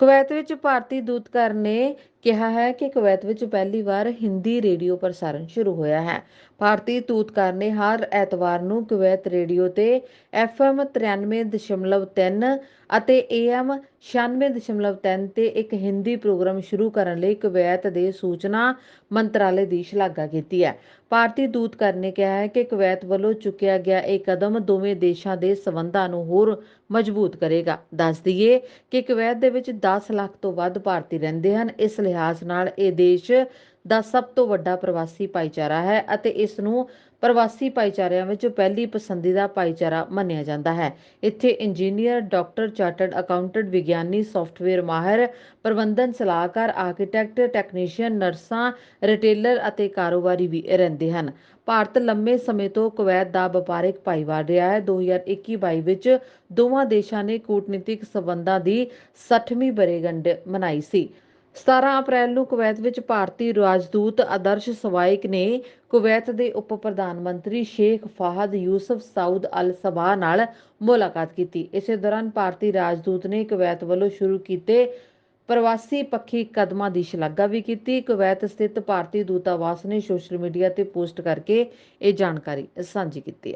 Kuwait ਵਿੱਚ ਭਾਰਤੀ ਦੂਤਘਰ ਨੇ ਕਿਹਾ ਹੈ ਕਿ ਕੁਵੈਤ ਵਿੱਚ ਪਹਿਲੀ ਵਾਰ ਹਿੰਦੀ ਰੇਡੀਓ ਪ੍ਰਸਾਰਣ ਸ਼ੁਰੂ ਹੋਇਆ ਹੈ। ਭਾਰਤੀ ਦੂਤਘਰ ਨੇ ਹਰ ਐਤਵਾਰ ਨੂੰ ਕੁਵੈਤ ਰੇਡੀਓ ਤੇ FM 93.3 ਅਤੇ AM 96.3 ਤੇ ਇੱਕ ਹਿੰਦੀ ਪ੍ਰੋਗਰਾਮ ਸ਼ੁਰੂ ਕਰਨ ਲਈ ਕੁਵੈਤ ਦੇ ਸੂਚਨਾ ਮੰਤਰਾਲੇ ਦੀ ਸ਼ਲਾਘਾ ਕੀਤੀ ਹੈ। ਭਾਰਤੀ ਦੂਤਕਾਰ ਨੇ ਕਿਹਾ ਹੈ ਕਿ ਕੁਵੈਤ ਵੱਲੋਂ ਚੁੱਕਿਆ ਗਿਆ ਇਹ ਕਦਮ ਦੋਵੇਂ ਦੇਸ਼ਾਂ ਦੇ ਸਬੰਧਾਂ ਨੂੰ ਹੋਰ ਮਜ਼ਬੂਤ ਕਰੇਗਾ। ਦੱਸ ਦਈਏ ਕਿ ਕੁਵੈਤ ਦੇ ਵਿੱਚ 10 ਲੱਖ ਤੋਂ ਵੱਧ ਭਾਰਤੀ ਰਹਿੰਦੇ ਹਨ। ਇਸ ਲਈ ਲਿਹਾਜ਼ ਨਾਲ ਇਹ ਦੇਸ਼ ਦਾ ਸਭ ਤੋਂ ਵੱਡਾ ਪ੍ਰਵਾਸੀ ਭਾਈਚਾਰਾ ਹੈ ਅਤੇ ਇਸ ਨੂੰ ਪ੍ਰਵਾਸੀ ਭਾਈਚਾਰਿਆਂ ਵਿੱਚ ਪਹਿਲੀ ਪਸੰਦੀਦਾ ਭਾਈਚਾਰਾ ਮੰਨਿਆ ਜਾਂਦਾ ਹੈ। ਇੱਥੇ ਇੰਜੀਨੀਅਰ, ਡਾਕਟਰ, ਚਾਰਟਰਡ ਅਕਾਊਂਟੈਂਟ, ਵਿਗਿਆਨੀ, ਸੌਫਟਵੇਅਰ ਮਾਹਿਰ, ਪ੍ਰਬੰਧਨ ਸਲਾਹਕਾਰ, ਆਰਕੀਟੈਕਟ, ਟੈਕਨੀਸ਼ੀਅਨ, ਨਰਸਾਂ, ਰਿਟੇਲਰ ਅਤੇ ਕਾਰੋਬਾਰੀ ਵੀ ਰਹਿੰਦੇ ਹਨ। ਭਾਰਤ ਲੰਮੇ ਸਮੇਂ ਤੋਂ ਕੁਵੈਤ ਦਾ ਵਪਾਰਕ ਭਾਈਵਾਲ ਰਿਹਾ ਹੈ। 2021-22 ਵਿੱਚ ਦੋਵਾਂ ਦੇਸ਼ਾਂ ਨੇ ਕੂਟਨੀਤਿਕ ਸਬੰਧਾਂ ਦੀ 60ਵੀਂ ਬਰੇਗੰਢ ਮਨਾਈ ਸੀ। 17 ਅਪ੍ਰੈਲ ਨੂੰ ਕੁਵੈਤ ਵਿੱਚ ਭਾਰਤੀ ਰਾਜਦੂਤ ਆਦਰਸ਼ ਸਵਾਇਕ ਨੇ ਕੁਵੈਤ ਦੇ ਉਪ ਪ੍ਰਧਾਨ ਮੰਤਰੀ Sheikh Fahad Yusuf Saud Al Sabah ਨਾਲ ਮੁਲਾਕਾਤ ਕੀਤੀ। ਇਸੇ ਦੌਰਾਨ ਭਾਰਤੀ ਰਾਜਦੂਤ ਨੇ ਕੁਵੈਤ ਵੱਲੋਂ ਸ਼ੁਰੂ ਕੀਤੇ ਪ੍ਰਵਾਸੀ ਪੱਖੀ ਕਦਮਾਂ ਦੀ ਸ਼ਲਾਘਾ ਵੀ ਕੀਤੀ। ਕੁਵੈਤ ਸਥਿਤ ਭਾਰਤੀ ਦੂਤਾਵਾਸ ਨੇ ਸੋਸ਼ਲ ਮੀਡੀਆ ਤੇ ਪੋਸਟ ਕਰਕੇ ਇਹ ਜਾਣਕਾਰੀ ਸਾਂਝੀ ਕੀਤੀ ਹੈ।